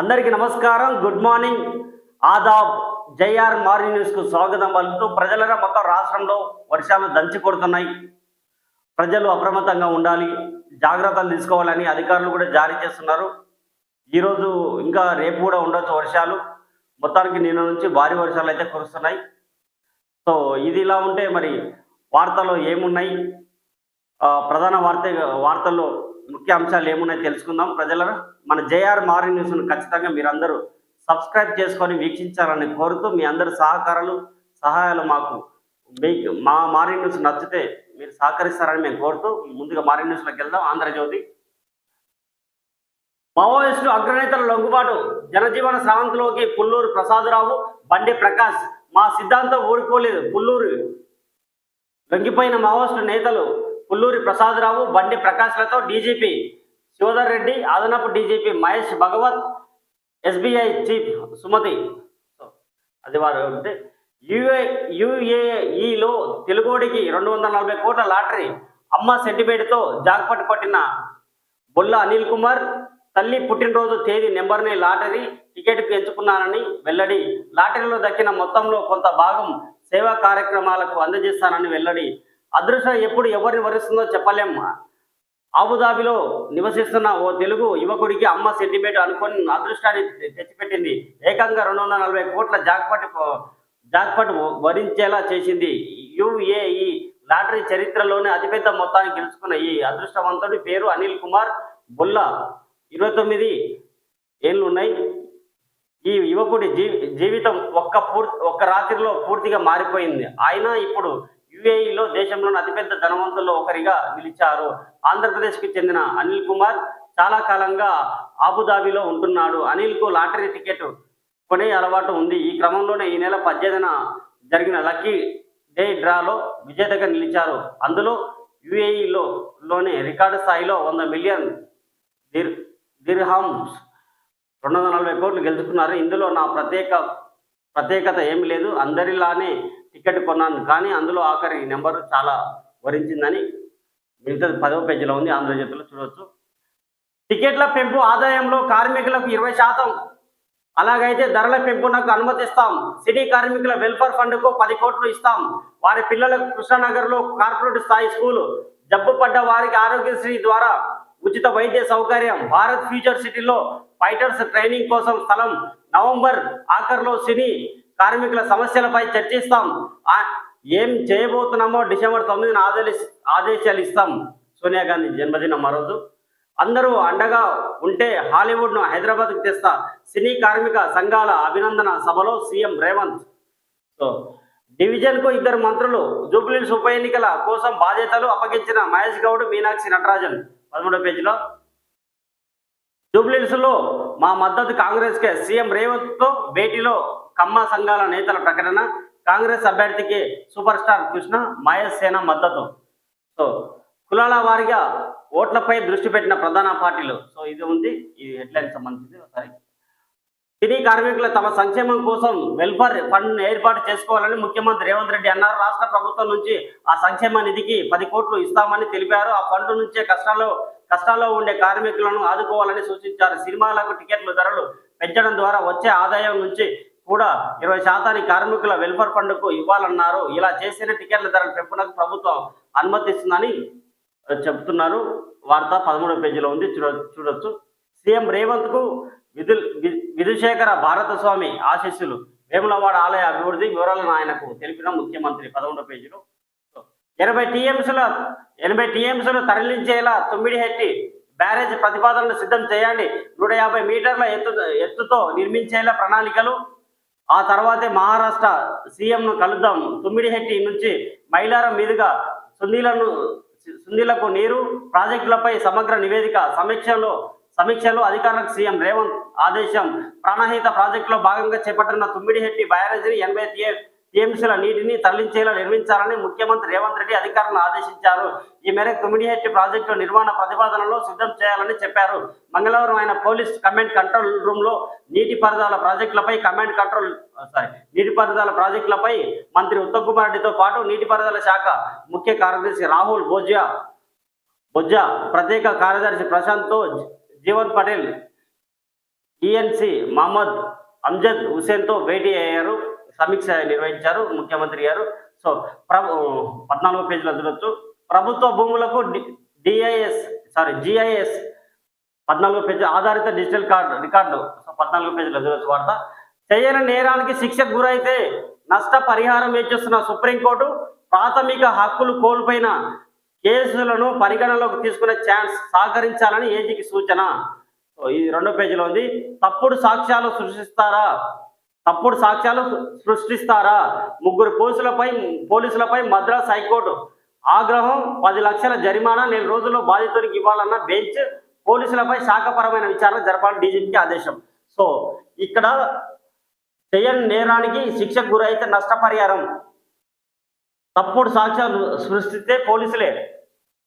అందరికీ నమస్కారం. Good morning ఆదాబ్ జైఆర్ మార్నింగ్ న్యూస్కు స్వాగతం పలుకుతూ ప్రజలరా మొత్తం రాష్ట్రంలో వర్షాలు దంచి కొడుతున్నాయి. ప్రజలు అప్రమత్తంగా ఉండాలి జాగ్రత్తలు తీసుకోవాలని అధికారులు కూడా జారీ చేస్తున్నారు. ఈరోజు ఇంకా రేపు కూడా ఉండొచ్చు వర్షాలు. మొత్తానికి నిన్న నుంచి భారీ వర్షాలు అయితే కురుస్తున్నాయి. సో ఇది ఇలా ఉంటే మరి వార్తలో ఏమున్నాయి? ప్రధాన వార్త వార్తల్లో ముఖ్య అంశాలు ఏమున్నాయి తెలుసుకుందాం. ప్రజలరా మన జేఆర్ మార్నింగ్ న్యూస్ను ఖచ్చితంగా మీరందరూ సబ్స్క్రైబ్ చేసుకొని వీక్షించాలని కోరుతూ మీ అందరి సహకారాలు సహాయాలు మాకు. మీకు మా మార్నింగ్ న్యూస్ నచ్చితే మీరు సహకరిస్తారని మేము కోరుతూ ముందుగా మార్నింగ్ న్యూస్లోకి వెళ్దాం. ఆంధ్రజ్యోతి. మావోయిస్టు అగ్రనేతల లొంగుబాటు. జనజీవన స్రవంతిలోకి పుల్లూరు ప్రసాదరావు బండి ప్రకాష్. మా సిద్ధాంతం ఓడిపోలేదు పుల్లూరు లొంగిపోయిన మావోయిస్టు నేతలు పుల్లూరి ప్రసాదరావు బండి ప్రకాష్లతో డీజీపీ శివధర్ రెడ్డి అదనపు DGP Mahesh Bhagwat SBI chief Sumathi. అది వారు అంటే యుఏ యుఏఈలో తెలుగోడికి రెండు వందల నలభై కోట్ల లాటరీ అమ్మ సెంటిమేట్తో జాక్పట్ కొట్టిన బొల్ల అనిల్ కుమార్ తల్లి పుట్టినరోజు తేదీ నెంబర్ని లాటరీ టికెట్కు ఎంచుకున్నానని వెల్లడి. లాటరీలో దక్కిన మొత్తంలో కొంత భాగం సేవా కార్యక్రమాలకు అందజేస్తానని వెల్లడి. అదృష్టం ఎప్పుడు ఎవరిని వరిస్తుందో చెప్పలేం అబుదాబిలో నివసిస్తున్న ఓ తెలుగు యువకుడికి అమ్మ సెంటిమేట్ అనుకొని అదృష్టాన్ని తెచ్చిపెట్టింది. ఏకంగా రెండు వందల నలభై కోట్ల జాక్పట్ జాక్పట్ వరించేలా చేసింది. యుఏఈ లాటరీ చరిత్రలోనే అతిపెద్ద మొత్తాన్ని గెలుచుకున్న ఈ అదృష్టవంతుడి పేరు అనిల్ కుమార్ బుల్లా. ఇరవై తొమ్మిది ఏళ్ళు ఉన్నాయి ఈ యువకుడి జీవితం ఒక్క పూర్తి ఒక్క రాత్రిలో పూర్తిగా మారిపోయింది. ఆయన ఇప్పుడు యుఏఈలో దేశంలోని అతిపెద్ద ధనవంతుల్లో ఒకరిగా నిలిచారు. ఆంధ్రప్రదేశ్కి చెందిన అనిల్ కుమార్ చాలా కాలంగా ఆబుదాబిలో ఉంటున్నాడు. అనిల్కు లాటరీ టికెట్ కొనే అలవాటు ఉంది. ఈ క్రమంలోనే ఈ నెల పద్దెనిమిదిన జరిగిన లక్కీ డే డ్రాలో విజేతగా నిలిచారు. అందులో యుఏఈలో లోనే రికార్డు స్థాయిలో వంద మిలియన్ దిర్ దిర్హామ్స్ రెండు వందల నలభై కోట్లు గెలుచుకున్నారు. ఇందులో నా ప్రత్యేక ప్రత్యేకత ఏమి లేదు. అందరిలానే టికెట్ కొన్నాను కానీ అందులో ఆఖరి నెంబర్ చాలా వరించిందని మిగతా పదవ పేజీలో ఉంది ఆంధ్రజ్యోతిలో చూడవచ్చు టికెట్ల పెంపు ఆదాయంలో కార్మికులకు ఇరవై శాతం. అలాగైతే ధరల పెంపునకు అనుమతిస్తాం. సిటీ కార్మికుల వెల్ఫేర్ ఫండ్కు పది కోట్లు ఇస్తాం. వారి పిల్లలకు కృష్ణానగర్లో కార్పొరేట్ స్థాయి స్కూలు జబ్బు పడ్డ వారికి ఆరోగ్యశ్రీ ద్వారా ఉచిత వైద్య సౌకర్యం. భారత్ ఫ్యూచర్ సిటీలో ఫైటర్స్ ట్రైనింగ్ కోసం స్థలం. నవంబర్ ఆఖర్లో సినీ కార్మికుల సమస్యలపై చర్చిస్తాం. ఏం చేయబోతున్నామో డిసెంబర్ తొమ్మిదిన ఆదేశ ఆదేశాలు ఇస్తాం. సోనియా గాంధీ జన్మదినం ఆ రోజు. అందరూ అండగా ఉంటే హాలీవుడ్ను హైదరాబాద్కు తెస్తా సినీ కార్మిక సంఘాల అభినందన సభలో సీఎం రేవంత్. సో డివిజన్కు ఇద్దరు మంత్రులు జూబ్లీస్ ఉప ఎన్నికల కోసం బాధ్యతలు అప్పగించిన మహేష్ గౌడ్ మీనాక్షి నటరాజన్. పదమూడో పేజీలో. జూబ్లీస్లో మా మద్దతు కాంగ్రెస్కే సీఎం రేవంత్తో భేటీలో కమ్మ సంఘాల నేతల ప్రకటన కాంగ్రెస్ అభ్యర్థికి సూపర్ స్టార్ కృష్ణ మాయసేన మద్దతు. సో కులాల వారిగా ఓట్లపై దృష్టి పెట్టిన ప్రధాన పార్టీలు. సో ఇది ఉంది. ఈ హెడ్లైన్ సంబంధించి ఒకసారి సినీ కార్మికులు తమ సంక్షేమం కోసం వెల్ఫేర్ ఫండ్ ఏర్పాటు చేసుకోవాలని ముఖ్యమంత్రి రేవంత్ రెడ్డి అన్నారు. రాష్ట్ర ప్రభుత్వం నుంచి ఆ సంక్షేమ నిధికి పది కోట్లు ఇస్తామని తెలిపారు. ఆ ఫండ్ నుంచే కష్టాల్లో కష్టాల్లో ఉండే కార్మికులను ఆదుకోవాలని సూచించారు. సినిమాలకు టికెట్ల ధరలు పెంచడం ద్వారా వచ్చే ఆదాయం నుంచి కూడా ఇరవై శాతానికి కార్మికుల వెల్ఫేర్ ఫండ్కు ఇవ్వాలన్నారు. ఇలా చేసిన టికెట్ల ధరల పెంపునకు ప్రభుత్వం అనుమతిస్తుందని చెప్తున్నారు. వార్త పదమూడవ పేజీలో ఉంది. చూడ చూడొచ్చు. సీఎం రేవంత్కు విధు విధుశేఖర భారతస్వామి ఆశీస్సులు. వేములవాడ ఆలయ అభివృద్ధి వివరాలను ఆయనకు తెలిపిన ముఖ్యమంత్రి పదమూడవ పేజీలో. ఎనభై టీఎంసీల ఎనభై టీఎంసీలు తరలించేలా తొమ్మిది హెట్టి బ్యారేజ్ ప్రతిపాదనలు సిద్ధం చేయండి. నూట యాభై మీటర్ల ఎత్తు ఎత్తుతో నిర్మించేలా ప్రణాళికలు ఆ తర్వాతే మహారాష్ట్ర సీఎంను కలుద్దాం. తుమ్మిడిహెట్టి నుంచి మైలారం మీదుగా సుందీలను సుందీలకు నీరు ప్రాజెక్టులపై సమగ్ర నివేదిక సమీక్షలో సమీక్షలో అధికారులకు సీఎం రేవంత్ ఆదేశం. ప్రాణహిత ప్రాజెక్టులో భాగంగా చేపట్టిన తుమ్మిడిహెట్టి బ్యారేజీని ఎనభై టీఎంసీల నీటిని తరలించేలా నిర్మించాలని ముఖ్యమంత్రి రేవంత్ రెడ్డి అధికారులను ఆదేశించారు. ఈ మేరకు తుమ్మిడిహెట్టి ప్రాజెక్టు నిర్మాణ ప్రతిపాదనలో సిద్ధం చేయాలని చెప్పారు. మంగళవారం ఆయన పోలీస్ కమాండ్ కంట్రోల్ రూమ్లో నీటిపారుదల ప్రాజెక్టులపై కమాండ్ కంట్రోల్ సారీ నీటిపారుదల ప్రాజెక్టులపై మంత్రి ఉత్తమ్ కుమార్ రెడ్డితో పాటు నీటిపారుదల శాఖ ముఖ్య కార్యదర్శి రాహుల్ బోజియా బొజ్జా ప్రత్యేక కార్యదర్శి ప్రశాంత్తో జీవన్ పటేల్ ఈఎన్సి మహమ్మద్ అమ్జద్ హుసేన్తో భేటీ అయ్యారు. సమీక్ష నిర్వహించారు ముఖ్యమంత్రి గారు. సో ప్రభు పద్నాలుగో పేజీలో చూడొచ్చు ప్రభుత్వ భూములకు డిఐఎస్ సారీ జిఐఎస్ పద్నాలుగో పేజీ ఆధారిత డిజిటల్ కార్డు రికార్డు సో పద్నాలుగో పేజీలో చూడొచ్చు వార్త. చేయని నేరానికి శిక్షకు గురైతే నష్ట పరిహారం వేచేస్తున్న సుప్రీంకోర్టు ప్రాథమిక హక్కులు కోల్పోయిన కేసులను పరిగణలోకి తీసుకునే ఛాన్స్ సహకరించాలని ఏజీకి సూచన. సో ఇది రెండో పేజీలో ఉంది. తప్పుడు సాక్ష్యాలు సృష్టిస్తారా? తప్పుడు సాక్ష్యాలు సృష్టిస్తారా? ముగ్గురు పోలీసులపై పోలీసులపై మద్రాస్ హైకోర్టు ఆగ్రహం పది లక్షల జరిమానా నెల రోజుల్లో బాధితునికి ఇవ్వాలన్న బెంచ్ పోలీసులపై శాఖపరమైన విచారణ జరపాలని డీజీపీకి ఆదేశం. సో ఇక్కడ చేయని నేరానికి శిక్షకు గురైతే నష్టపరిహారం. తప్పుడు సాక్ష్యాలు సృష్టిస్తే పోలీసులే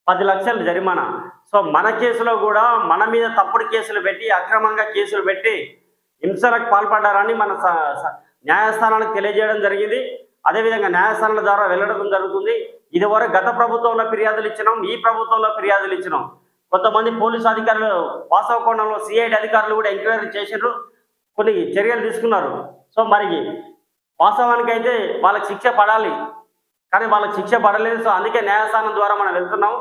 పది లక్షల జరిమానా. సో మన కేసులో కూడా మన మీద తప్పుడు కేసులు పెట్టి అక్రమంగా కేసులు పెట్టి హింసలకు పాల్పడ్డారని మన స- న్యాయస్థానానికి తెలియజేయడం జరిగింది. అదేవిధంగా న్యాయస్థానాల ద్వారా వెళ్ళడం జరుగుతుంది. ఇదివరకు గత ప్రభుత్వంలో ఫిర్యాదులు ఇచ్చినాం ఈ ప్రభుత్వంలో ఫిర్యాదులు ఇచ్చినాం. కొంతమంది పోలీసు అధికారులు వాస్తవ కోణంలో సిఐడి అధికారులు కూడా ఎంక్వైరీ చేసినారు కొన్ని చర్యలు తీసుకున్నారు. సో మరి వాస్తవానికి అయితే వాళ్ళకి శిక్ష పడాలి. కానీ వాళ్ళకి శిక్ష పడలేదు. సో అందుకే న్యాయస్థానం ద్వారా మనం వెళ్తున్నాం.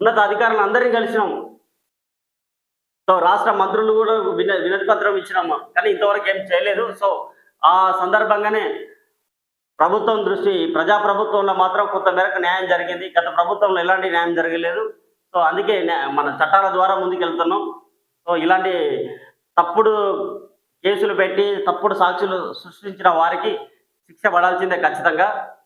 ఉన్నత అధికారులు అందరినీ కలిసినాం. సో రాష్ట్ర మంత్రులు కూడా విన వినతి పత్రం ఇచ్చినాము. కానీ ఇంతవరకు ఏం చేయలేదు. సో ఆ సందర్భంగానే ప్రభుత్వం దృష్టి ప్రజా ప్రభుత్వంలో మాత్రం కొంత మేరకు న్యాయం జరిగింది. గత ప్రభుత్వంలో ఎలాంటి న్యాయం జరగలేదు. సో అందుకే మన చట్టాల ద్వారా ముందుకెళ్తున్నాం. సో ఇలాంటి తప్పుడు కేసులు పెట్టి తప్పుడు సాక్షులు సృష్టించిన వారికి శిక్ష పడాల్సిందే ఖచ్చితంగా.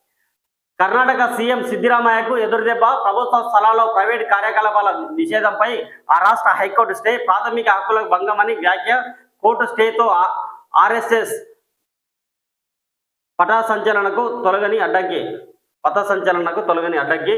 కర్ణాటక సీఎం సిద్దిరామయ్యకు ఎదురుదెబ్బ ప్రభుత్వ స్థలాల్లో ప్రైవేట్ కార్యకలాపాల నిషేధంపై ఆ రాష్ట్ర హైకోర్టు స్టే ప్రాథమిక హక్కులకు భంగమని వ్యాఖ్య కోర్టు స్టేతో ఆర్ఎస్ఎస్ పటా సంచలనకు తొలగని అడ్డంకి. పథ సంచలనకు తొలగని అడ్డంకి.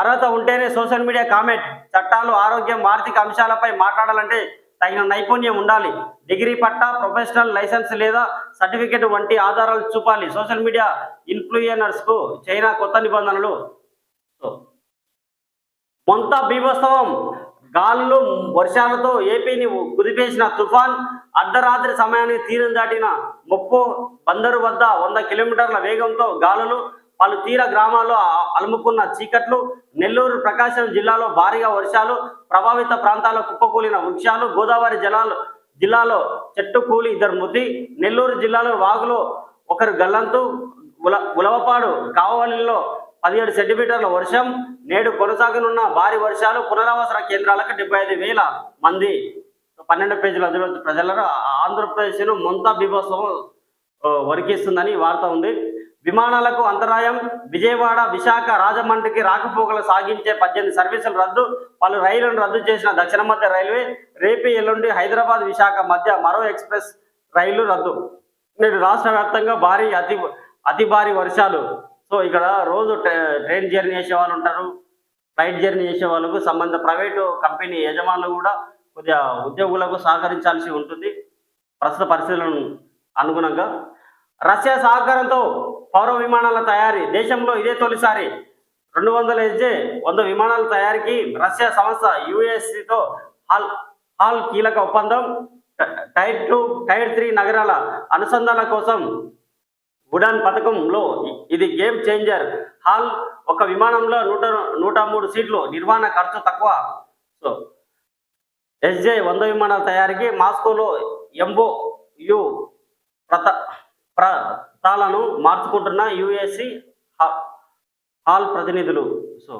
అర్హత ఉంటేనే సోషల్ మీడియా కామెంట్. చట్టాలు ఆరోగ్యం ఆర్థిక అంశాలపై మాట్లాడాలంటే తగిన నైపుణ్యం ఉండాలి. డిగ్రీ పట్టా ప్రొఫెషనల్ లైసెన్స్ లేదా సర్టిఫికేట్ వంటి ఆధారాలు చూపాలి. సోషల్ మీడియా ఇన్ఫ్లుయెనర్స్కు చైనా కొత్త నిబంధనలు. మొంత మొంతా బీభత్సవం గాలులు వర్షాలతో ఏపీని కుదిపేసిన తుఫాన్ అర్ధరాత్రి సమయానికి తీరం దాటిన ముప్పు బందరు వద్ద వంద కిలోమీటర్ల వేగంతో గాలులు పలు తీర గ్రామాల్లో అలుముకున్న చీకట్లు నెల్లూరు ప్రకాశం జిల్లాలో భారీగా వర్షాలు ప్రభావిత ప్రాంతాల్లో కుప్పకూలిన వృక్షాలు గోదావరి జలాలు జిల్లాలో చెట్టు కూలి ఇద్దరు మృతి నెల్లూరు జిల్లాలో వాగులో ఒకరు గల్లంతు ఉల ఉలవపాడు కావలిలో పదిహేడు సెంటీమీటర్ల వర్షం నేడు కొనసాగనున్న భారీ వర్షాలు పునరావాస కేంద్రాలకు డెబ్బై ఐదు వేల మంది. పన్నెండు పేజీల అందులో ప్రజలను ఆంధ్రప్రదేశ్ను మొంతా బీభత్సవం వరికిస్తుందని వార్త ఉంది. విమానాలకు అంతరాయం విజయవాడ విశాఖ రాజమండ్రికి రాకపోకలు సాగించే పద్దెనిమిది సర్వీసులు రద్దు పలు రైళ్ళను రద్దు చేసిన దక్షిణ మధ్య రైల్వే రేపు ఎల్లుండి హైదరాబాద్ విశాఖ మధ్య మరో ఎక్స్ప్రెస్ రైళ్ళు రద్దు. నేడు రాష్ట్ర వ్యాప్తంగా భారీ అతి అతి భారీ వర్షాలు. సో ఇక్కడ రోజు ట్రై- ట్రైన్ జర్నీ చేసే వాళ్ళు ఉంటారు. ఫ్లైట్ జర్నీ చేసే వాళ్ళకు సంబంధ ప్రైవేటు కంపెనీ యజమానులు కూడా కొద్దిగా ఉద్యోగులకు సహకరించాల్సి ఉంటుంది. ప్రస్తుత పరిస్థితులను అనుగుణంగా రష్యా సహకారంతో పౌర విమానాల తయారీ దేశంలో ఇదే తొలిసారి. రెండు వందల ఎస్జే వంద విమానాల తయారీకి రష్యా సంస్థ యుఎస్సితో హాల్ హాల్ కీలక ఒప్పందం. టైర్ టూ టైర్ త్రీ నగరాల అనుసంధాన కోసం ఉడాన్ పథకంలో ఇది గేమ్ చేంజర్. హాల్ ఒక విమానంలో నూట నూట మూడు సీట్లు నిర్వహణ ఖర్చు తక్కువ. సో ఎస్జే వంద విమానాల తయారీకి మాస్కోలో ఎంబో యు ప్రత ప్రాలను మార్చుకుంటున్న యుఎస్సి హాల్ ప్రతినిధులు. సో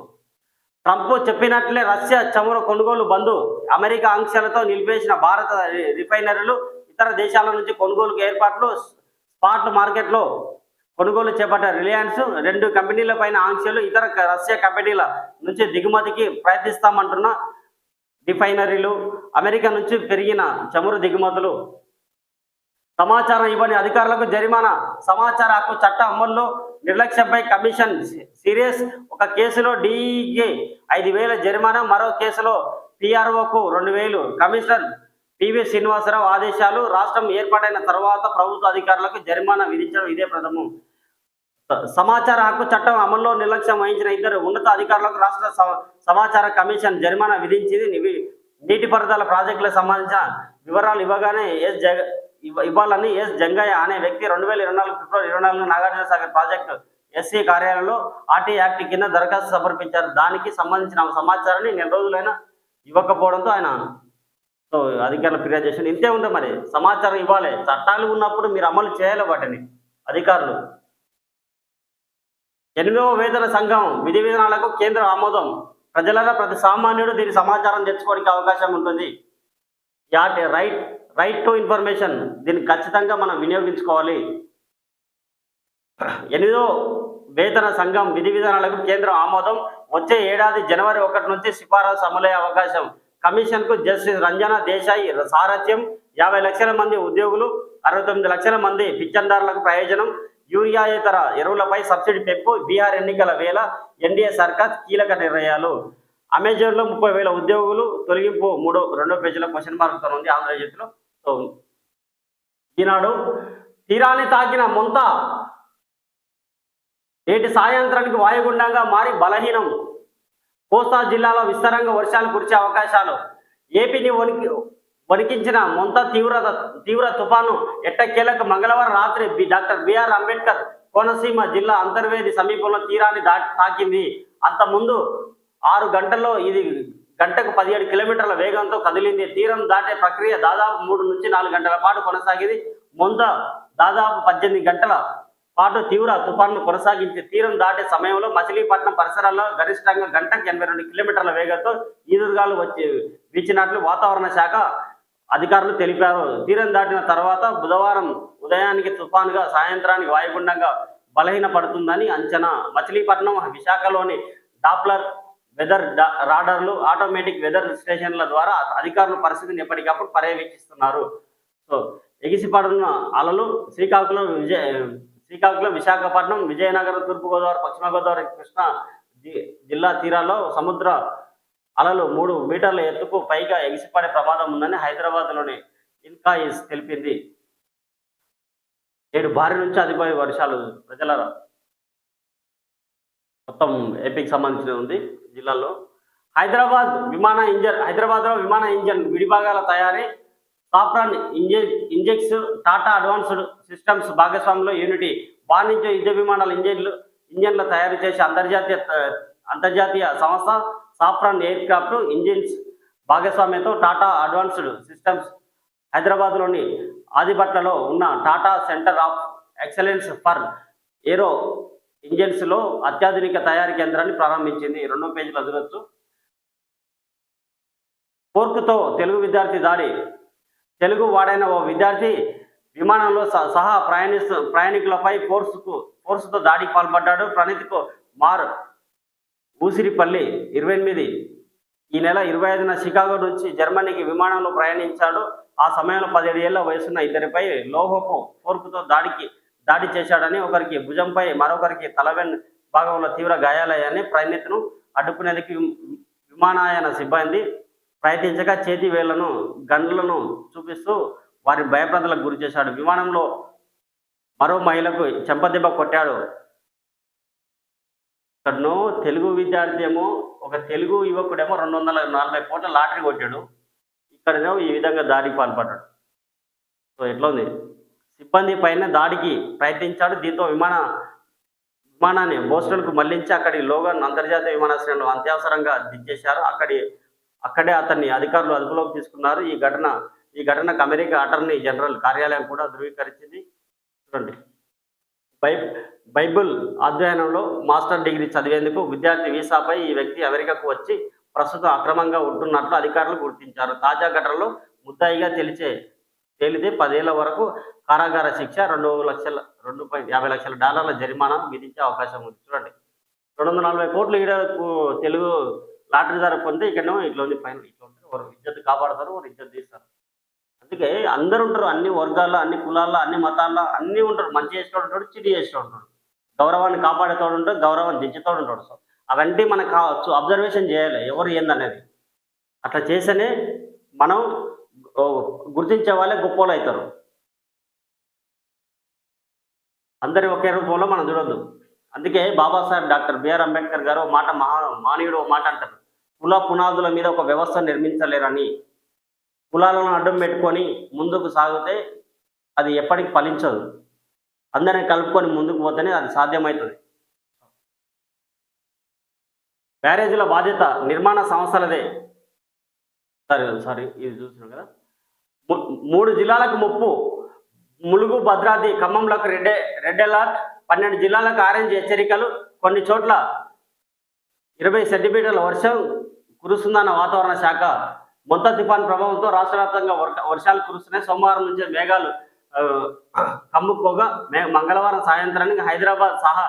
ట్రంప్ చెప్పినట్లే రష్యా చమురు కొనుగోలు బంధు అమెరికా ఆంక్షలతో నిలిపేసిన భారత రిఫైనరీలు ఇతర దేశాల నుంచి కొనుగోలుకు ఏర్పాట్లు స్పాట్ మార్కెట్లో కొనుగోలు చేపట్ట రిలయన్స్ రెండు కంపెనీల పైన ఆంక్షలు ఇతర రష్యా కంపెనీల నుంచి దిగుమతికి ప్రయత్నిస్తామంటున్న రిఫైనరీలు అమెరికా నుంచి పెరిగిన చమురు దిగుమతులు. సమాచారం ఇవ్వని అధికారులకు జరిమానా సమాచార హక్కు చట్ట అమల్లో నిర్లక్ష్యంపై కమిషన్ సీరియస్ ఒక కేసులో డిఈకి ఐదు వేల జరిమానా మరో కేసులో పిఆర్ఓకు రెండు వేలు. కమిషనర్ పివి శ్రీనివాసరావు ఆదేశాలు రాష్ట్రం ఏర్పాటైన తర్వాత ప్రభుత్వ అధికారులకు జరిమానా విధించడం ఇదే ప్రథమం. సమాచార హక్కు చట్టం అమల్లో నిర్లక్ష్యం వహించిన ఇద్దరు ఉన్నత అధికారులకు రాష్ట్ర సమాచార కమిషన్ జరిమానా విధించింది. నివి- నీటిపారుదల ప్రాజెక్టులకు సంబంధించిన వివరాలు ఇవ్వగానే ఎస్ జగ ఇవ్వాలని ఎస్ జంగయ్య అనే వ్యక్తి రెండు వేల ఇరవై నాలుగు ఫిబ్రవరి ఇరవై నాలుగు నాగార్జున సాగర్ ప్రాజెక్టు ఎస్సీ కార్యాలయంలో ఆర్టీ యాక్ట్ కింద దరఖాస్తు సమర్పించారు. దానికి సంబంధించిన సమాచారాన్ని నెల రోజులైనా ఇవ్వకపోవడంతో ఆయన సో అధికారులు ఫిర్యాదు చేసి ఇంతే ఉంటే మరి. సమాచారం ఇవ్వాలి. చట్టాలు ఉన్నప్పుడు మీరు అమలు చేయాలి వాటిని అధికారులు. ఎనిమిదవ వేతన సంఘం విధి విధానాలకు కేంద్ర ఆమోదం. ప్రజలలో ప్రతి సామాన్యుడు దీని సమాచారం తెచ్చుకోవడానికి అవకాశం ఉంటుంది. At right right to information దీన్ని ఖచ్చితంగా మనం వినియోగించుకోవాలి. ఎనిమిదో వేతన సంఘం విధి విధానాలకు కేంద్రం ఆమోదం. వచ్చే ఏడాది జనవరి ఒకటి నుంచి సిఫారసు అమలయ్యే అవకాశం. కమిషన్కు జస్టిస్ రంజనా దేశాయి సారథ్యం. యాభై లక్షల మంది ఉద్యోగులు అరవై తొమ్మిది లక్షల మంది పిచ్చందారులకు ప్రయోజనం. యూరియాయేతర ఎరువులపై సబ్సిడీ పెంపు. బీహార్ ఎన్నికల వేళ ఎన్డీఏ సర్కార్ కీలక నిర్ణయాలు. అమెజాన్లో ముప్పై వేల ఉద్యోగులు తొలగింపు. మూడో రెండో పేజీలో క్వశ్చన్ మార్క్తో ఉంది ఆంధ్రజ్యోతిలో సో ఈనాడు తీరాన్ని తాకిన ముంత నేటి సాయంత్రానికి వాయుగుండంగా మారి బలహీనం. కోస్తా జిల్లాలో విస్తారంగా వర్షాలు కురిసే అవకాశాలు. ఏపీని వణికి వణికించిన మొంత తీవ్ర తీవ్ర తుఫాను ఎట్టకేలకు మంగళవారం రాత్రి డాక్టర్ బిఆర్ అంబేద్కర్ కోనసీమ జిల్లా అంతర్వేది సమీపంలో తీరాన్ని దా తాకింది. అంతకుముందు ముందు ఆరు గంటల్లో ఇది గంటకు పదిహేడు కిలోమీటర్ల వేగంతో కదిలింది. తీరం దాటే ప్రక్రియ దాదాపు మూడు నుంచి నాలుగు గంటల పాటు కొనసాగింది. ముంద దాదాపు పద్దెనిమిది గంటల పాటు తీవ్ర తుఫాను కొనసాగించి తీరం దాటే సమయంలో మచిలీపట్నం పరిసరాల్లో గరిష్టంగా గంటకు ఎనభై రెండు కిలోమీటర్ల వేగంతో ఈదురుగాలు వచ్చి వీచినట్లు వాతావరణ శాఖ అధికారులు తెలిపారు. తీరం దాటిన తర్వాత బుధవారం ఉదయానికి తుఫానుగా సాయంత్రానికి వాయుగుండంగా బలహీనపడుతుందని అంచనా. మచిలీపట్నం విశాఖలోని డాప్లర్ వెదర్ రాడర్లు ఆటోమేటిక్ వెదర్ స్టేషన్ల ద్వారా అధికారులు పరిస్థితిని ఎప్పటికప్పుడు పర్యవేక్షిస్తున్నారు. సో ఎగిసిపడున్న అలలు శ్రీకాకుళం విజయ శ్రీకాకుళం విశాఖపట్నం విజయనగరం తూర్పుగోదావరి పశ్చిమ గోదావరి కృష్ణా జి- జిల్లా తీరాల్లో సముద్ర అలలు మూడు మీటర్ల ఎత్తుకు పైగా ఎగిసిపడే ప్రమాదం ఉందని హైదరాబాద్లోని ఇన్కాయిస్ తెలిపింది. నేడు భారీ నుంచి అధిపోయే వర్షాలు ప్రజల మొత్తం ఏపీకి సంబంధించిన ఉంది. జిల్లాలో హైదరాబాద్ విమాన ఇంజన్ హైదరాబాద్లో విమాన ఇంజన్ విడిభాగాల తయారీ సాప్రాన్ ఇంజె ఇంజెక్స్ టాటా అడ్వాన్స్డ్ సిస్టమ్స్ భాగస్వామ్యంలో యూనిటీ వాణిజ్య యుద్ధ విమానాల ఇంజన్లు ఇంజన్ల తయారు చేసే అంతర్జాతీయ అంతర్జాతీయ సంస్థ సాప్రాన్ ఎయిర్ క్రాఫ్ట్ ఇంజిన్స్ భాగస్వామ్యంతో టాటా అడ్వాన్స్డ్ సిస్టమ్స్ హైదరాబాద్లోని ఆదిపట్లలో ఉన్న Tata centre of excellence for aero ఇంజన్స్లో అత్యాధునిక తయారీ కేంద్రాన్ని ప్రారంభించింది. రెండో పేజీలో చదవచ్చు. ఫోర్క్తో తెలుగు విద్యార్థి దాడి. తెలుగు వాడైన ఓ విద్యార్థి విమానంలో సహా ప్రయాణిస్తూ ప్రయాణికులపై ఫోర్సుకు ఫోర్సుతో దాడికి పాల్పడ్డాడు. ప్రణీత్కు మార్ ఊసిరిపల్లి ఇరవై ఎనిమిది. ఈ నెల ఇరవై ఐదున షికాగో నుంచి జర్మనీకి విమానంలో ప్రయాణించాడు. ఆ సమయంలో పదిహేడు ఏళ్ళ వయసున్న ఇద్దరిపై లోహపు ఫోర్కుతో దాడికి దాడి చేశాడని ఒకరికి భుజంపై మరొకరికి తలవెన్ భాగంలో తీవ్ర గాయాలయ్యాయని ప్రయాణితును అడ్డుకునేందుకు విమానాయన విమానయాన సిబ్బంది ప్రయత్నించగా చేతి వేళ్ళను గన్లను చూపిస్తూ వారి భయప్రదలకు గురి చేశాడు. విమానంలో మరో మహిళకు చెంపదెబ్బ కొట్టాడు. ఇక్కడను తెలుగు విద్యార్థి ఏమో ఒక తెలుగు యువకుడేమో రెండు వందల నలభై కోట్ల లాటరీ కొట్టాడు. ఇక్కడనేమో ఈ విధంగా దాడికి పాల్పడ్డాడు. సో ఎట్లా ఉంది? సిబ్బంది పైన దాడికి ప్రయత్నించాడు. దీంతో విమాన విమానాన్ని బోస్టన్కు మళ్ళించి అక్కడి లోగన్ అంతర్జాతీయ విమానాశ్రయంలో అత్యవసరంగా దించేశారు. అక్కడి అక్కడే అతన్ని అధికారులు అదుపులోకి తీసుకున్నారు. ఈ ఘటన ఈ ఘటనకు అమెరికా అటార్నీ జనరల్ కార్యాలయం కూడా ధృవీకరించింది. చూడండి. బై బైబిల్ అధ్యయనంలో మాస్టర్ డిగ్రీ చదివేందుకు విద్యార్థి వీసాపై ఈ వ్యక్తి అమెరికాకు వచ్చి ప్రస్తుతం అక్రమంగా ఉంటున్నట్లు అధికారులు గుర్తించారు. తాజా ఘటనలో ముద్దాయిగా తెలిచే తేలితే పదేళ్ళ వరకు కారాగార శిక్ష రెండు లక్షల రెండు పాయింట్ యాభై లక్షల డాలర్ల జరిమానా విధించే అవకాశం ఉంది. చూడండి. రెండు వందల నలభై కోట్లు ఈడ తెలుగు లాటరీ ధర పొంది ఇక్కడ ఇట్లా ఉంది పైన ఇట్లా ఉంటుంది ఒకరు ఇజ్జత్ కాపాడతారు వారు ఇజ్జత్ తీస్తారు. అందుకే అందరు ఉంటారు అన్ని వర్గాల్లో అన్ని కులాల్లో అన్ని మతాల్లో అన్ని ఉంటారు. మంచి చేసేవాడు ఉంటాడు చెడు చేసేవాడు ఉంటాడు. గౌరవాన్ని కాపాడేతోడు ఉంటాడు గౌరవాన్ని దించేతోడు ఉంటాడు. సో అవన్నీ మనం కావచ్చు అబ్జర్వేషన్ చేయాలి. ఎవరు ఏందనేది. అట్లా చేస్తేనే మనం గుర్తించే వాళ్ళే గొప్పలు అవుతారు అందరి ఒకే రూపంలో మనం చూడొద్దు. అందుకే బాబాసాహెబ్ డాక్టర్ బిఆర్ అంబేద్కర్ గారు మాట మహా మానవుడు ఓ మాట అంటారు. కుల పునాదుల మీద ఒక వ్యవస్థ నిర్మించలేరని. కులాలను అడ్డం పెట్టుకొని ముందుకు సాగితే అది ఎప్పటికి ఫలించదు. అందరిని కలుపుకొని ముందుకు పోతేనే అది సాధ్యమవుతుంది. బ్యారేజీల బాధ్యత నిర్మాణ సంస్థలదే. సరే సారీ ఇది చూసినాం కదా. మూడు జిల్లాలకు ముప్పు. ములుగు భద్రాద్రి ఖమ్మంలకు రెడ్ రెడ్ అలర్ట్ పన్నెండు జిల్లాలకు ఆరెంజ్ హెచ్చరికలు. కొన్ని చోట్ల ఇరవై సెంటీమీటర్ల వర్షం కురుస్తుందన్న వాతావరణ శాఖ. మొంత తుఫాన్ ప్రభావంతో రాష్ట్ర వ్యాప్తంగా వర్షాలు కురుస్తున్నాయి. సోమవారం నుంచి మేఘాలు కమ్ముకోగా మే మంగళవారం సాయంత్రానికి హైదరాబాద్ సహా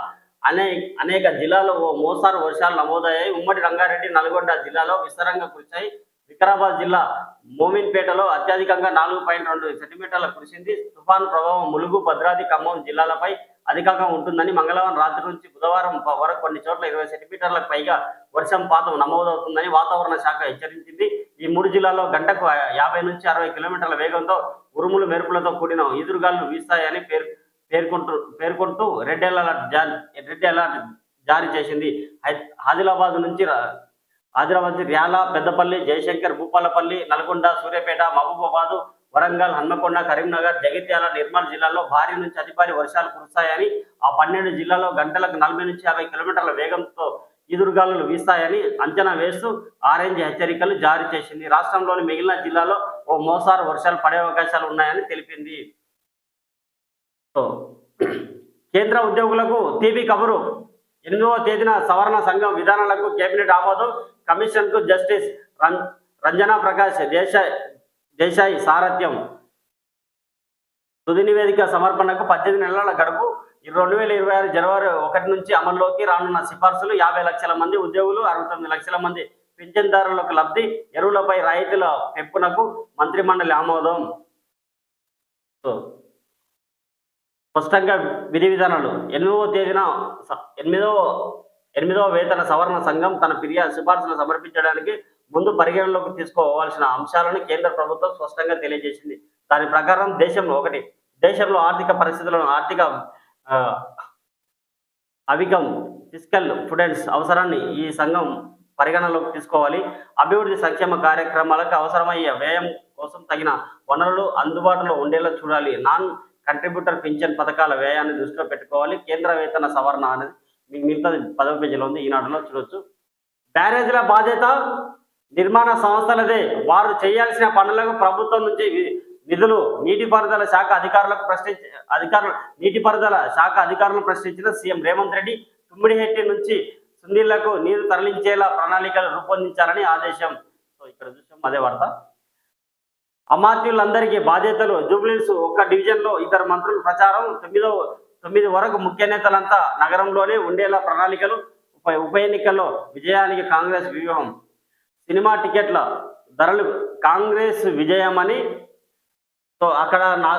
అనే అనేక జిల్లాలో ఓ మోస్తారు వర్షాలు నమోదయ్యాయి. ఉమ్మడి రంగారెడ్డి నల్గొండ జిల్లాలో విస్తారంగా కురిశాయి. వికారాబాద్ జిల్లా మోమిన్పేటలో అత్యధికంగా నాలుగు పాయింట్ రెండు సెంటీమీటర్ల కురిసింది. తుఫాను ప్రభావం ములుగు భద్రాది ఖమ్మం జిల్లాలపై అధికంగా ఉంటుందని మంగళవారం రాత్రి నుంచి బుధవారం వరకు కొన్ని చోట్ల ఇరవై సెంటీమీటర్లకు పైగా వర్షం పాతం నమోదవుతుందని వాతావరణ శాఖ హెచ్చరించింది. ఈ మూడు జిల్లాల్లో గంటకు యాభై నుంచి అరవై కిలోమీటర్ల వేగంతో ఉరుములు మెరుపులతో కూడిన ఎదురుగాలు వీస్తాయని పేరు పేర్కొంటూ పేర్కొంటూ రెడ్ అలర్ట్ జారీ రెడ్ అలర్ట్ జారీ చేసింది. ఆదిలాబాద్ నుంచి ఆదిలాబాద్ ర్యాల పెద్దపల్లి జయశంకర్ భూపాలపల్లి నల్గొండ సూర్యాపేట మహబూబాబాద్ వరంగల్ హన్మకొండ కరీంనగర్ జగిత్యాల నిర్మల్ జిల్లాల్లో భారీ నుంచి అతి భారీ వర్షాలు కురుస్తాయని ఆ పన్నెండు జిల్లాల్లో గంటలకు నలభై నుంచి యాభై కిలోమీటర్ల వేగంతో ఈదురుగాలులు వీస్తాయని అంచనా వేస్తూ ఆరెంజ్ హెచ్చరికలు జారీ చేసింది. రాష్ట్రంలోని మిగిలిన జిల్లాలో ఓ మోసారు వర్షాలు పడే అవకాశాలు ఉన్నాయని తెలిపింది. సో కేంద్ర ఉద్యోగులకు తీపి కబురు. ఎనిమిదవ తేదీన సవరణ సంఘం విధానాలకు కేబినెట్ ఆమోదం. కమిషన్కు జస్టిస్ రం- రంజనా ప్రకాష్ దేశాయ్ దేశాయ్ సారథ్యం. తుది నివేదిక సమర్పణకు పద్దెనిమిది నెలల గడుపు. రెండు వేల ఇరవై ఆరు జనవరి ఒకటి నుంచి అమల్లోకి రానున్న సిఫార్సులు యాభై లక్షల మంది ఉద్యోగులు అరవై తొమ్మిది లక్షల మంది పింఛన్దారులకు లబ్ధి ఎరువులపై రాయితీల పెంపునకు మంత్రిమండలి ఆమోదం. సో స్పష్టంగా విధి విధానాలు. ఎనిమిదవ తేదీన ఎనిమిదవ ఎనిమిదవ వేతన సవరణ సంఘం తన ఫిర్యాదు సిఫార్సులు సమర్పించడానికి ముందు పరిగణలోకి తీసుకోవాల్సిన అంశాలను కేంద్ర ప్రభుత్వం స్పష్టంగా తెలియజేసింది. దాని ప్రకారం దేశంలో ఒకటి దేశంలో ఆర్థిక పరిస్థితులను ఆర్థిక అవికం ఫిజికల్ స్టూడెంట్స్ అవసరాన్ని ఈ సంఘం పరిగణలోకి తీసుకోవాలి. అభివృద్ధి సంక్షేమ కార్యక్రమాలకు అవసరమయ్యే వ్యయం కోసం తగిన వనరులు అందుబాటులో ఉండేలా చూడాలి. నాన్ కంట్రిబ్యూటర్ పింఛన్ పథకాల వ్యయాన్ని దృష్టిలో పెట్టుకోవాలి. కేంద్ర వేతన సవరణ అనేది మీకు మిగతా పదవ పేజీలో ఉంది. ఈనాడులో చూడొచ్చు. బ్యారేజ్ల బాధ్యత నిర్మాణ సంస్థలదే. వారు చేయాల్సిన పనులకు ప్రభుత్వం నుంచి వి- నిధులు నీటిపారుదల శాఖ అధికారులకు ప్రశ్నించి అధికారులు నీటిపారుదల శాఖ అధికారులను ప్రశ్నించిన సీఎం రేవంత్ రెడ్డి తుమ్మిడిహెట్టి నుంచి సుందీళ్ళకు నీరు తరలించేలా ప్రణాళికలు రూపొందించాలని ఆదేశం. సో ఇక్కడ చూసాం అదే వార్త. అమాత్యులందరికీ బాధ్యతలు. జూబ్లీస్ ఒక్క డివిజన్లో ఇద్దరు మంత్రులు ప్రచారం తొమ్మిదో తొమ్మిది వరకు ముఖ్య నేతలంతా నగరంలోనే ఉండేలా ప్రణాళికలు ఉప ఉప ఎన్నికల్లో విజయానికి కాంగ్రెస్ వ్యూహం. సినిమా టికెట్ల ధరలు కాంగ్రెస్ విజయమని సో అక్కడ నా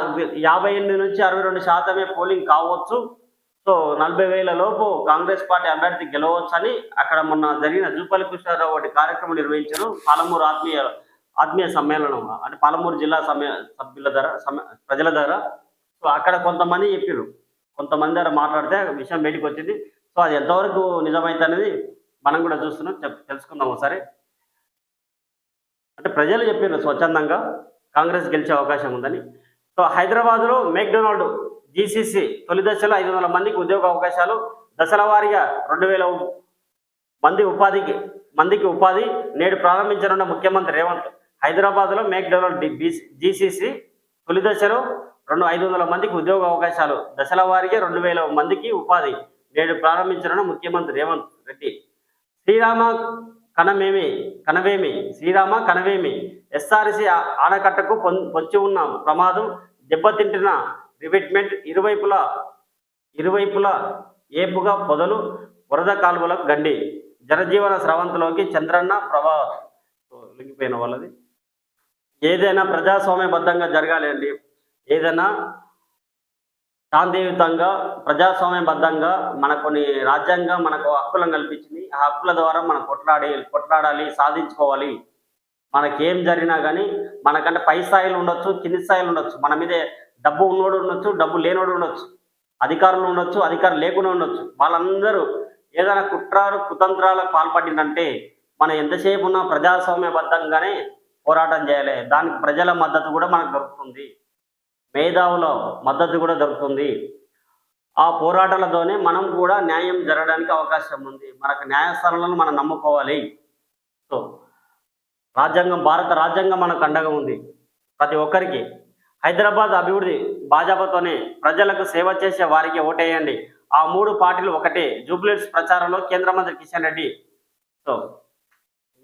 యాభై ఎనిమిది నుంచి అరవై రెండు శాతమే పోలింగ్ కావచ్చు. సో నలభై వేల లోపు కాంగ్రెస్ పార్టీ అభ్యర్థి గెలవచ్చని అక్కడ మొన్న జరిగిన జూపల్లి కృష్ణారావు ఒకటి కార్యక్రమం నిర్వహించారు. పాలమూరు ఆత్మీయ ఆత్మీయ సమ్మేళనం అంటే పాలమూరు జిల్లా సమ్మె సభ్యుల ధర సమ్మె ప్రజల ధర. సో అక్కడ కొంతమంది చెప్పారు కొంతమంది అలా మాట్లాడితే విషయం బయటకు వచ్చింది. సో అది ఎంతవరకు నిజమైతే అనేది మనం కూడా చూస్తున్నాం. చెప్ తెలుసుకుందాం ఒకసారి. అంటే ప్రజలు చెప్పారు స్వచ్ఛందంగా కాంగ్రెస్ గెలిచే అవకాశం ఉందని. సో హైదరాబాద్లో మెక్డొనాల్డ్ జీసీసీ తొలి దశలో ఐదు వందల మందికి ఉద్యోగ అవకాశాలు. దశల వారీగా రెండు వేల మంది ఉపాధికి మందికి ఉపాధి నేడు ప్రారంభించనున్న ముఖ్యమంత్రి రేవంత్ హైదరాబాద్లో మెక్డొనాల్డ్ జీసీసీ తొలి దశలో రెండు ఐదు వందల మందికి ఉద్యోగ అవకాశాలు. దశల వారీగా రెండు వేల మందికి ఉపాధి నేడు ప్రారంభించనున్న ముఖ్యమంత్రి రేవంత్ రెడ్డి. శ్రీరామ కనమేమి కనవేమి శ్రీరామ కనవేమి ఎస్ఆర్సి ఆనకట్టకు పొం- పొంచి ఉన్న ప్రమాదం దెబ్బతింటిన రివిట్మెంట్ ఇరువైపులా ఇరువైపులా ఏపుగా పొదలు వరద కాలువలకు గండి. జనజీవన స్రవంతిలోకి చంద్రన్న ప్రభా లొంగిపోయిన వాళ్ళది. ఏదైనా ప్రజాస్వామ్యబద్ధంగా జరగాలి అండి ఏదైనా శాంతియుతంగా ప్రజాస్వామ్యబద్ధంగా మన కొన్ని రాజ్యాంగం మనకు హక్కులను కల్పించింది. ఆ హక్కుల ద్వారా మనం కొట్లాడి కొట్లాడాలి సాధించుకోవాలి. మనకేం జరిగినా కానీ మనకంటే పై స్థాయిలో ఉండొచ్చు కింది స్థాయిలో ఉండొచ్చు. మన మీదే డబ్బు ఉన్నోడు ఉండొచ్చు డబ్బు లేనోడు ఉండొచ్చు. అధికారులు ఉండొచ్చు అధికారులు లేకుండా ఉండొచ్చు. వాళ్ళందరూ ఏదైనా కుట్రాలు కుతంత్రాలకు పాల్పడిందంటే మనం ఎంతసేపు ఉన్నా ప్రజాస్వామ్యబద్ధంగానే పోరాటం చేయాలి. దానికి ప్రజల మద్దతు కూడా మనకు దొరుకుతుంది. మేధావుల మద్దతు కూడా దొరుకుతుంది. ఆ పోరాటాలతోనే మనం కూడా న్యాయం జరగడానికి అవకాశం ఉంది. మనకు న్యాయస్థానాలను మనం నమ్ముకోవాలి. సో రాజ్యాంగం భారత రాజ్యాంగం మనకు అండగా ఉంది. ప్రతి ఒక్కరికి హైదరాబాద్ అభివృద్ధి భాజపాతోనే ప్రజలకు సేవ చేసే వారికి ఓటేయండి. ఆ మూడు పార్టీలు ఒకటే. జూబ్లెట్స్ ప్రచారంలో కేంద్ర మంత్రి కిషన్ రెడ్డి. సో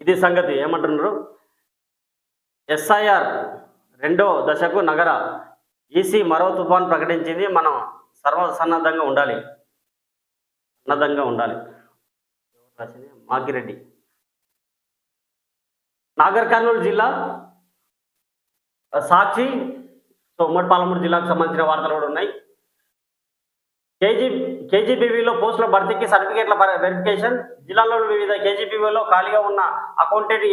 ఇది సంగతి. ఏమంటున్నారు? ఎస్ఐఆర్ రెండో దశకు నగర ఈసీ మరో తుఫాన్ ప్రకటించింది. మనం సర్వ సన్నద్ధంగా ఉండాలి. సన్నద్ధంగా ఉండాలి. రాసింది? మాకిరెడ్డి నాగర్ కర్నూలు జిల్లా సాక్షి. సో ఉమ్మడి పాలమూరు జిల్లాకు సంబంధించిన వార్తలు కూడా ఉన్నాయి. కేజీ కేజీబీవీలో పోస్టుల భర్తీకి సర్టిఫికేట్ల వెరిఫికేషన్ జిల్లాలోని వివిధ కేజీబీవీలో ఖాళీగా ఉన్న అకౌంటెంట్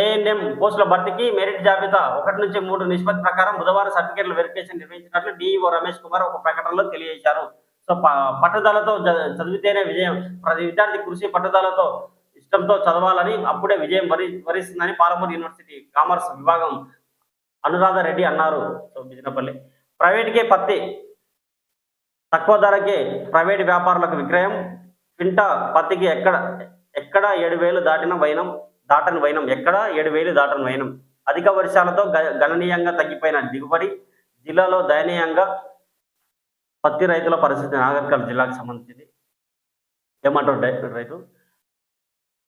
ఏఎన్ఎం పోస్టుల భర్తీకి మెరిట్ జాబితా. ఒకటి నుంచి మూడు నిష్పత్తి ప్రకారం బుధవారం సర్టిఫికేట్ల వెరిఫికేషన్ నిర్వహించినట్లు డిఈఓ రమేష్ కుమార్ ఒక ప్రకటనలో తెలియజేశారు. సో పట్టుదలతో చదివితేనే విజయం. ప్రతి విద్యార్థి కృషి పట్టుదలతో ఇష్టంతో చదవాలని అప్పుడే విజయం వరి వరిస్తుందని పాలమూరు యూనివర్సిటీ కామర్స్ విభాగం అనురాధ రెడ్డి అన్నారు. సో బిజినపల్లి ప్రైవేట్కే పత్తి. తక్కువ ధరకే ప్రైవేట్ వ్యాపారులకు విక్రయం. క్వింటా పత్తికి ఎక్కడ ఎక్కడ ఏడు వేలు దాటిన వైనం. దాటని వైనం ఎక్కడ? ఏడు వేలు దాటని వైనం. అధిక వర్షాలతో గ- గణనీయంగా తగ్గిపోయిన దిగుబడి జిల్లాలో దయనీయంగా పత్తి రైతుల పరిస్థితి నాగర్కల్ జిల్లాకు సంబంధించింది. ఏమంటారు రైతు?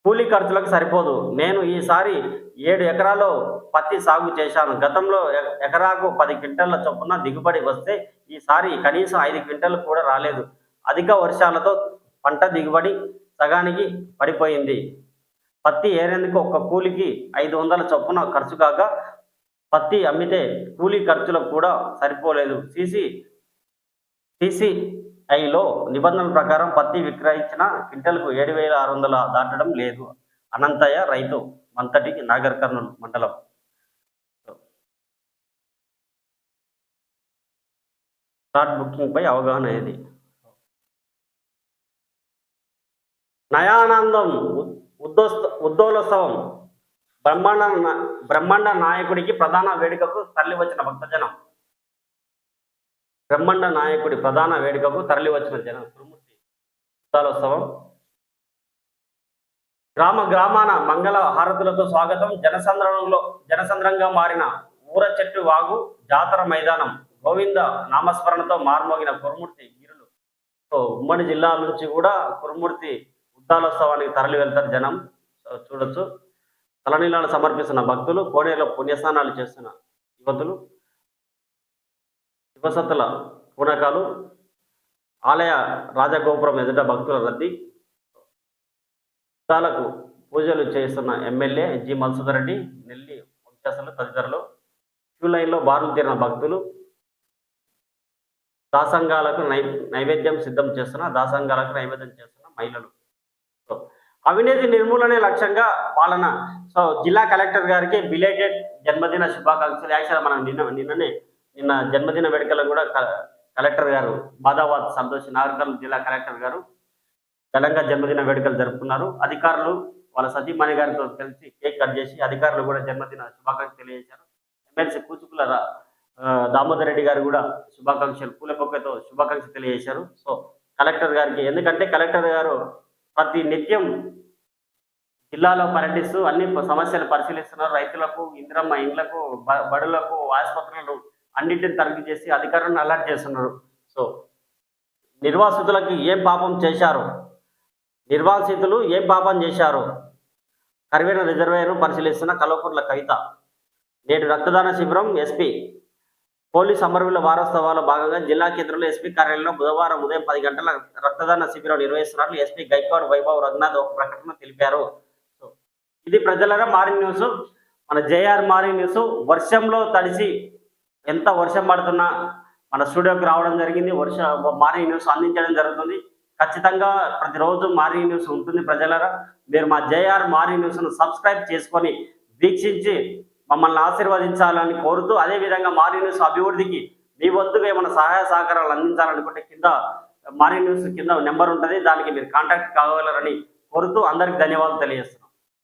కూలీ ఖర్చులకు సరిపోదు. నేను ఈసారి ఏడు ఎకరాల్లో పత్తి సాగు చేశాను. గతంలో ఎ- ఎకరాకు పది క్వింటల్ల చొప్పున దిగుబడి వస్తే ఈసారి కనీసం ఐదు క్వింటల్ కూడా రాలేదు. అధిక వర్షాలతో పంట దిగుబడి సగానికి పడిపోయింది. పత్తి ఏరేందుకు ఒక కూలికి ఐదు వందల చొప్పున ఖర్చు కాగా పత్తి అమ్మితే కూలీ ఖర్చులకు కూడా సరిపోలేదు. సిసి సిసిఐలో నిబంధనల ప్రకారం పత్తి విక్రయించిన క్వింటల్కు ఏడు వేల ఆరు వందల దాటడం లేదు. అనంతయ్య రైతు మంతటి నాగర్ కర్నూలు మండలం. స్లాట్ బుకింగ్పై అవగాహన ఏది? నయానందం ఉద్దోస్త ఉద్దోలోత్సవం. బ్రహ్మాండ బ్రహ్మాండ నాయకుడికి ప్రధాన వేడుకకు తరలి వచ్చిన భక్తజనం. బ్రహ్మాండ నాయకుడి ప్రధాన వేడుకకు తరలి వచ్చిన జనం గురుమూర్తి ఉద్దోలోత్సవం. గ్రామ గ్రామాన మంగళ హారతులతో స్వాగతం. జనసంద్రంలో జనసంద్రంగా మారిన ఊర చెట్టు వాగు జాతర మైదానం గోవింద నామస్మరణతో మార్మోగిన కురుమూర్తి గిరులు సో ఉమ్మడి జిల్లాల నుంచి కూడా కురుమూర్తి ఉద్దాలోత్సవానికి తరలి వెళ్తారు జనం. చూడొచ్చు. తలనీలాలు సమర్పిస్తున్న భక్తులు కోనేరులో పుణ్యస్నానాలు చేస్తున్న యువతులు శివసత్తుల పూనకాలు ఆలయ రాజగోపురం ఎదుట భక్తుల రద్దీ ఉత్తాలకు పూజలు చేస్తున్న ఎమ్మెల్యే జి. మధుసూదర్ రెడ్డి నెల్లి వంశాసలు తదితరులు క్యూ లైన్లో బారులు తీరిన భక్తులు దాసంగాలకు నై నైవేద్యం సిద్ధం చేస్తున్న దాసంగాలకు నైవేద్యం చేస్తున్న మహిళలు. అవినీతి నిర్మూలనే లక్ష్యంగా పాలన. సో జిల్లా కలెక్టర్ గారికి బిలేటెడ్ జన్మదిన శుభాకాంక్షలు. యాక్చువల్ మనం నిన్న నిన్ననే నిన్న జన్మదిన వేడుకలను కూడా కలెక్టర్ గారు బాదాబాద్ సంతోష్ నాగర్కల్ జిల్లా కలెక్టర్ గారు ఘనంగా జన్మదిన వేడుకలు జరుపుకున్నారు. అధికారులు వాళ్ళ సతీమణి గారితో కలిసి కేక్ కట్ చేసి అధికారులు కూడా జన్మదిన శుభాకాంక్షలు తెలియజేశారు. ఎమ్మెల్సీ కూచుకుల దామోదర్ రెడ్డి గారు కూడా శుభాకాంక్షలు పూలపొక్కతో శుభాకాంక్షలు తెలియజేశారు. సో కలెక్టర్ గారికి ఎందుకంటే కలెక్టర్ గారు ప్రతి నిత్యం జిల్లాలో పర్యటిస్తూ అన్ని సమస్యలు పరిశీలిస్తున్నారు. రైతులకు ఇందిరమ్మ ఇండ్లకు బడులకు ఆసుపత్రులను అన్నింటిని తనిఖీ చేసి అధికారులను అలర్ట్ చేస్తున్నారు. సో నిర్వాసితులకి ఏం పాపం చేశారు? నిర్వాసితులు ఏం పాపం చేశారు? కరివేన రిజర్వేయర్ను పరిశీలిస్తున్న కల్వకుంట్ల కవిత నేడు రక్తదాన శిబిరం ఎస్పీ పోలీస్ అమరవీరుల వారోత్సవాల్లో భాగంగా జిల్లా కేంద్రంలో ఎస్పీ కార్యాలయంలో బుధవారం ఉదయం పది గంటల రక్తదాన శిబిరం నిర్వహిస్తున్నట్లు ఎస్పీ గైక్వాడ్ వైభవ్ రఘునాథ్ ఒక ప్రకటన తెలిపారు. ఇది ప్రజలరా మార్నింగ్ న్యూస్. మన జేఆర్ మార్నింగ్ న్యూస్. వర్షంలో తడిసి ఎంత వర్షం పడుతున్నా మన స్టూడియోకి రావడం జరిగింది. వర్ష మార్నింగ్ న్యూస్ అందించడం జరుగుతుంది. ఖచ్చితంగా ప్రతిరోజు మార్నింగ్ న్యూస్ ఉంటుంది ప్రజలరా. మీరు మా జేఆర్ మార్నింగ్ న్యూస్ను సబ్స్క్రైబ్ చేసుకొని వీక్షించి మమ్మల్ని ఆశీర్వదించాలని కోరుతూ అదేవిధంగా మారీ న్యూస్ అభివృద్ధికి మీ వద్దుగా ఏమైనా సహాయ సహకారాలు అందించాలనుకుంటే కింద మారీ న్యూస్ కింద నెంబర్ ఉంటుంది. దానికి మీరు కాంటాక్ట్ కావాలని కోరుతూ అందరికి ధన్యవాదాలు తెలియజేస్తున్నాను